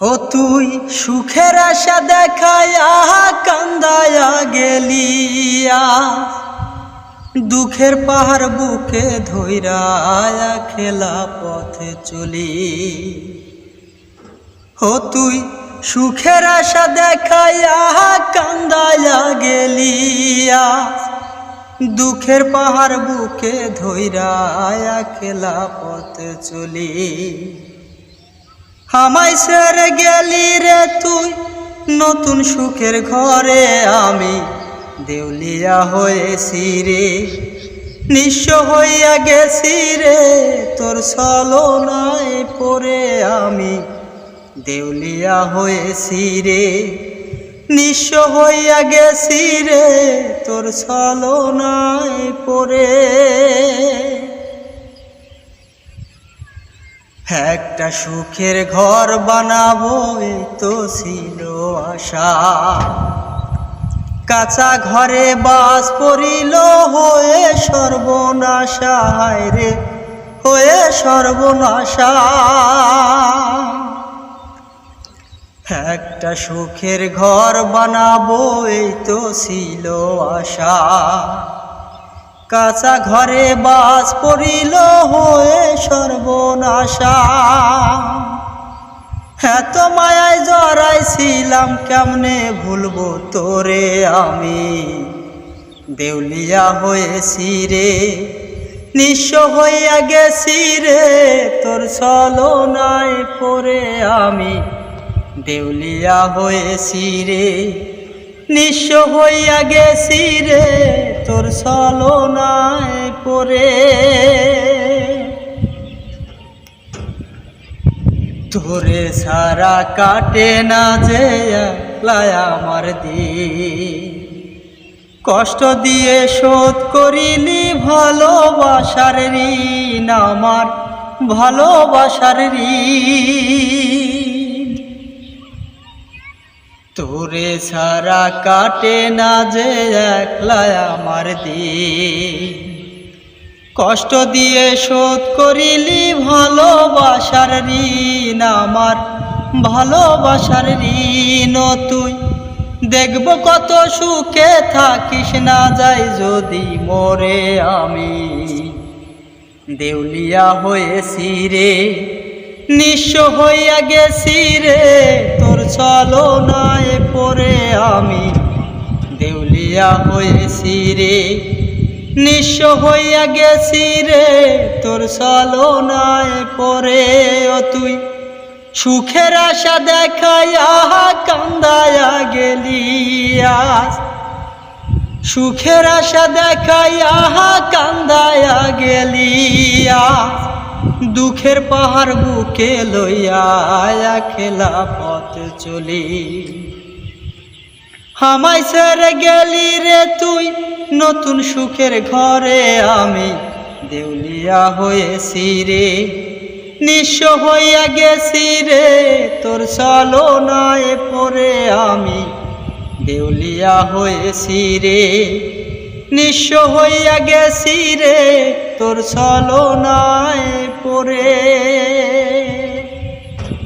ও তুই সুখের আশা দেখায় কান্দায়া গেলিয়া, দুঃখের পাহাড় বুকে ধৈরায়া খেলা পথে চলি। ও তুই সুখের আশা দেখায় কান্দায়া গেলিয়া, দুঃখের পাহাড় বুকে ধৈরায়া খেলা পথে চলি। আমায় সেরে গেলি রে তুই, নতুন সুখের ঘরে আমি দেউলিয়া হয়েছি রে। নিঃস্ব হইয়া গেছি রে, তোর ছলনায় পড়ে আমি দেউলিয়া হয়েছি রে। নিঃস্ব হইয়া গেছি রে, তোর ছলনায় পড়ে। একটা সুখের ঘর বানাবো তো ছিল আশা। কাঁচা ঘরে বাস পড়িল হয়ে সর্বনাশা রে, হয়ে সর্বনাশা। একটা সুখের ঘর বানাবো এই তো ছিল আশা। কাঁচা ঘরে বাস পড়িল হয়ে সর্বনাশা। এত মায়ায় জড়াইছিলাম কেমনে ভুলবো তোরে আমি? দেউলিয়া হয়েছি রে, নিঃস্ব হইয়া গেছি রে, তোর ছলনায় পড়ে আমি। দেউলিয়া হয়েছি রে, নিঃস্ব হইয়া গেছি রে তোর ছলনায় পড়ে। তোরে সারা কাটে না যে আমার দিন। কষ্ট দিয়ে শোধ করিলি ভালোবাসার ঋণ, আমার ভালোবাসার ঋণ। তোরে সারা কাটে না যে একলা আমার দিন। কষ্ট দিয়ে শোধ করিলি ভালোবাসার ঋণ আমার, ভালোবাসার ঋণ তুই। দেখব কত সুখে থাকিস না যাই যদি মরে আমি। দেউলিয়া হয়েছি রে নিঃস্ব হইয়া গেছি রে, তোর ছলনায় পড়ে আমি দেউলিয়া হয়েছি রে। নিঃস্ব হইয়া গেছি রে, তোর ছলনায় পরে ও তুই। সুখের আশা দেখাই আহা কান্দায়া গেলিয়া সুখের আশা দেখাই আহা কান্দায়া গেলিয়া দুঃখের পাহাড় বুকে লইয়া খেলা পথ চলি। হামাই সেরে গেলি রে তুই, নতুন সুখের ঘরে আমি দেউলিয়া হয়েছি রে। নিঃস্ব হইয়া গেছি রে, তোর ছলনায় পড়ে আমি দেউলিয়া হয়েছি রে। নিঃস্ব হইয়া গেছি রে তোর ছলনায় পড়ে।